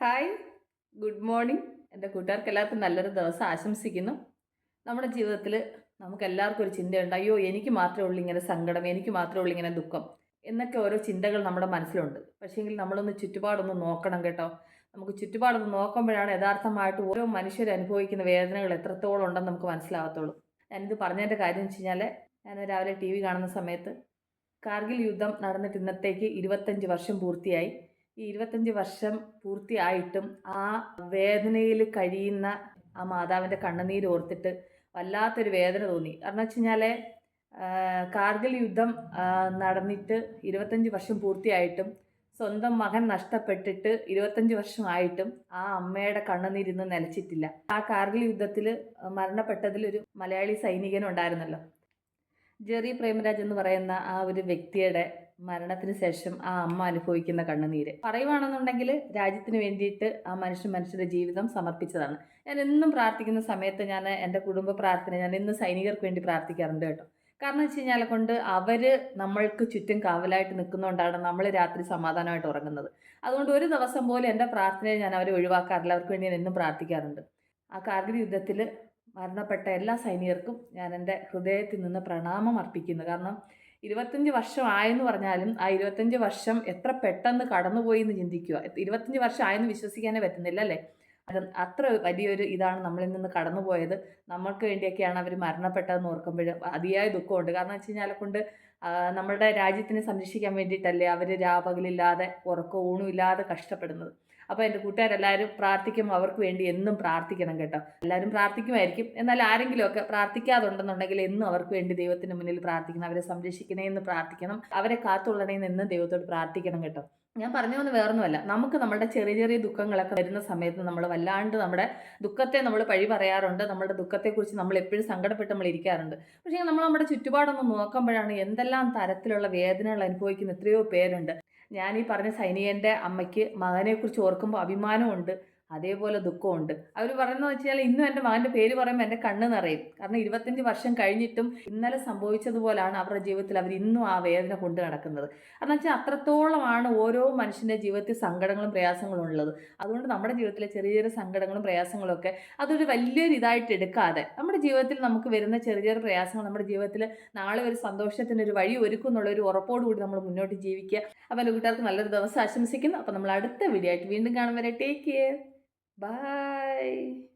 Hi good morning എന്റെ കൂട്ടുകാർക്ക് എല്ലാവർക്കും നല്ലൊരു ദിവസം ആശംസിക്കുന്നു. നമ്മുടെ ജീവിതത്തിൽ നമുക്ക് എല്ലാവർക്കും ഒരു ചിന്തയുണ്ട്. അയ്യോ എനിക്ക് മാത്രമേ ഉള്ളൂ ഇങ്ങനെ സങ്കടം എനിക്ക് മാത്രമേ ഉള്ളൂ ഇങ്ങനെ ദുഃഖം എന്നൊക്കെ ഓരോ ചിന്തകൾ നമ്മുടെ മനസ്സിലുണ്ട്. പക്ഷേങ്കിൽ നമ്മളൊന്ന് ചുറ്റുപാടൊന്ന് നോക്കണം കേട്ടോ. നമുക്ക് ചുറ്റുപാടൊന്ന് നോക്കുമ്പോഴാണ് യഥാർത്ഥമായിട്ട് ഓരോ മനുഷ്യർ അനുഭവിക്കുന്ന വേദനകൾ എത്രത്തോളം ഉണ്ടെന്ന് നമുക്ക് മനസ്സിലാകത്തുള്ളൂ. ഞാനിത് പറഞ്ഞതിന്റെ കാര്യം എന്ന് വെച്ച് കഴിഞ്ഞാൽ ഞാൻ രാവിലെ ടി വി കാണുന്ന സമയത്ത് കാർഗിൽ യുദ്ധം നടന്നിട്ട് ഇന്നത്തേക്ക് ഇരുപത്തഞ്ച് വർഷം പൂർത്തിയായി. ഈ ഇരുപത്തഞ്ച് വർഷം പൂർത്തിയായിട്ടും ആ വേദനയിൽ കഴിയുന്ന ആ മാതാവിന്റെ കണ്ണുനീര് ഓർത്തിട്ട് വല്ലാത്തൊരു വേദന തോന്നി. കാരണം വെച്ച് കഴിഞ്ഞാൽ കാർഗിൽ യുദ്ധം നടന്നിട്ട് ഇരുപത്തഞ്ച് വർഷം പൂർത്തിയായിട്ടും സ്വന്തം മകൻ നഷ്ടപ്പെട്ടിട്ട് ഇരുപത്തഞ്ച് വർഷമായിട്ടും ആ അമ്മയുടെ കണ്ണുനീരിന്ന് നിലച്ചിട്ടില്ല. ആ കാർഗിൽ യുദ്ധത്തിൽ മരണപ്പെട്ടതിൽ ഒരു മലയാളി സൈനികനുണ്ടായിരുന്നല്ലോ. ജെറി പ്രേമരാജ് എന്ന് പറയുന്ന ആ ഒരു വ്യക്തിയുടെ മരണത്തിന് ശേഷം ആ അമ്മ അനുഭവിക്കുന്ന കണ്ണുനീര്. പറയുവാണെന്നുണ്ടെങ്കിൽ രാജ്യത്തിന് വേണ്ടിയിട്ട് ആ മനുഷ്യൻ മനുഷ്യരുടെ ജീവിതം സമർപ്പിച്ചതാണ്. ഞാൻ എന്നും പ്രാർത്ഥിക്കുന്ന സമയത്ത് ഞാൻ എന്റെ കുടുംബ പ്രാർത്ഥന ഞാൻ ഇന്ന് സൈനികർക്ക് വേണ്ടി പ്രാർത്ഥിക്കാറുണ്ട് കേട്ടോ. കാരണം വെച്ച് കഴിഞ്ഞാൽ കൊണ്ട് അവർ നമ്മൾക്ക് ചുറ്റും കാവലായിട്ട് നിൽക്കുന്നതുകൊണ്ടാണ് നമ്മൾ രാത്രി സമാധാനമായിട്ട് ഉറങ്ങുന്നത്. അതുകൊണ്ട് ഒരു ദിവസം പോലും എന്റെ പ്രാർത്ഥനയെ ഞാൻ അവരെ ഒഴിവാക്കാറില്ല. അവർക്ക് വേണ്ടി ഞാൻ എന്നും പ്രാർത്ഥിക്കാറുണ്ട്. ആ കാർഗിൽ യുദ്ധത്തിൽ മരണപ്പെട്ട എല്ലാ സൈനികർക്കും ഞാൻ എന്റെ ഹൃദയത്തിൽ നിന്ന് പ്രണാമം അർപ്പിക്കുന്നു. കാരണം ഇരുപത്തഞ്ച് വർഷം ആയെന്ന് പറഞ്ഞാലും ആ ഇരുപത്തഞ്ച് വർഷം എത്ര പെട്ടെന്ന് കടന്നുപോയി എന്ന് ചിന്തിക്കുക. ഇരുപത്തഞ്ച് വർഷം ആയെന്ന് വിശ്വസിക്കാനേ പറ്റുന്നില്ല അല്ലേ? അത് അത്ര വലിയൊരു ഇതാണ് നമ്മളിൽ നിന്ന് കടന്നുപോയത്. നമ്മൾക്ക് വേണ്ടിയൊക്കെയാണ് അവർ മരണപ്പെട്ടതെന്ന് ഓർക്കുമ്പോൾ അതിയായ ദുഃഖമുണ്ട്. കാരണം വെച്ച് കഴിഞ്ഞാൽ കൊണ്ട് നമ്മുടെ രാജ്യത്തിനെ സംരക്ഷിക്കാൻ വേണ്ടിയിട്ടല്ലേ അവർ രാപകലില്ലാതെ ഉറക്കവും ഊണും ഇല്ലാതെ കഷ്ടപ്പെടുന്നത്. അപ്പോൾ എന്റെ കൂട്ടുകാരെല്ലാവരും പ്രാർത്ഥിക്കും അവർക്ക് വേണ്ടി എന്നും പ്രാർത്ഥിക്കണം കേട്ടോ. എല്ലാവരും പ്രാർത്ഥിക്കുമായിരിക്കും. എന്നാൽ ആരെങ്കിലുമൊക്കെ പ്രാർത്ഥിക്കാതുണ്ടെന്നുണ്ടെങ്കിൽ എന്നും അവർക്ക് വേണ്ടി ദൈവത്തിന് മുന്നിൽ പ്രാർത്ഥിക്കണം. അവരെ സംരക്ഷിക്കണേ എന്ന് പ്രാർത്ഥിക്കണം. അവരെ കാത്തുള്ളണേ എന്ന് ദൈവത്തോട് പ്രാർത്ഥിക്കണം കേട്ടോ. ഞാൻ പറഞ്ഞു വേറൊന്നുമല്ല. നമുക്ക് നമ്മുടെ ചെറിയ ചെറിയ ദുഃഖങ്ങളൊക്കെ വരുന്ന സമയത്ത് നമ്മൾ വല്ലാണ്ട് നമ്മുടെ ദുഃഖത്തെ നമ്മൾ പഴി പറയാറുണ്ട്. നമ്മുടെ ദുഃഖത്തെക്കുറിച്ച് നമ്മൾ എപ്പോഴും സങ്കടപ്പെട്ട് നമ്മൾ ഇരിക്കാറുണ്ട്. പക്ഷേ നമ്മൾ നമ്മുടെ ചുറ്റുപാടൊന്ന് നോക്കുമ്പോഴാണ് എന്തെല്ലാം തരത്തിലുള്ള വേദനകൾ അനുഭവിക്കുന്ന എത്രയോ പേരുണ്ട്. ഞാൻ ഈ പറഞ്ഞ സൈനികന്റെ അമ്മയ്ക്ക് മകനെക്കുറിച്ച് ഓർക്കുമ്പോൾ അഭിമാനമുണ്ട്. അതേപോലെ ദുഃഖമുണ്ട്. അവർ പറയുന്നത് വെച്ചാൽ ഇന്നും എന്റെ മകന്റെ പേര് പറയുമ്പോൾ എന്റെ കണ്ണ് നിറയും. കാരണം ഇരുപത്തഞ്ച് വർഷം കഴിഞ്ഞിട്ടും ഇന്നലെ സംഭവിച്ചതുപോലാണ് അവരുടെ ജീവിതത്തിൽ അവർ ഇന്നും ആ വേദന കൊണ്ട് നടക്കുന്നത്. കാരണം വെച്ചാൽ അത്രത്തോളമാണ് ഓരോ മനുഷ്യന്റെ ജീവിതത്തിൽ സങ്കടങ്ങളും പ്രയാസങ്ങളും ഉള്ളത്. അതുകൊണ്ട് നമ്മുടെ ജീവിതത്തിലെ ചെറിയ ചെറിയ സങ്കടങ്ങളും പ്രയാസങ്ങളൊക്കെ അതൊരു വലിയൊരു ഇതായിട്ട് എടുക്കാതെ നമ്മുടെ ജീവിതത്തിൽ നമുക്ക് വരുന്ന ചെറിയ ചെറിയ പ്രയാസങ്ങൾ നമ്മുടെ ജീവിതത്തിൽ നാളെ ഒരു സന്തോഷത്തിന് ഒരു വഴി ഒരുക്കും എന്നുള്ള ഒരു ഉറപ്പോടുകൂടി നമ്മൾ മുന്നോട്ട് ജീവിക്കുക. അപ്പോൾ കൂട്ടുകാർക്ക് നല്ലൊരു ദിവസം ആശംസിക്കുന്നു. അപ്പോൾ നമ്മൾ അടുത്ത വീഡിയോ ആയിട്ട് വീണ്ടും കാണും വരെ. Take care Bye.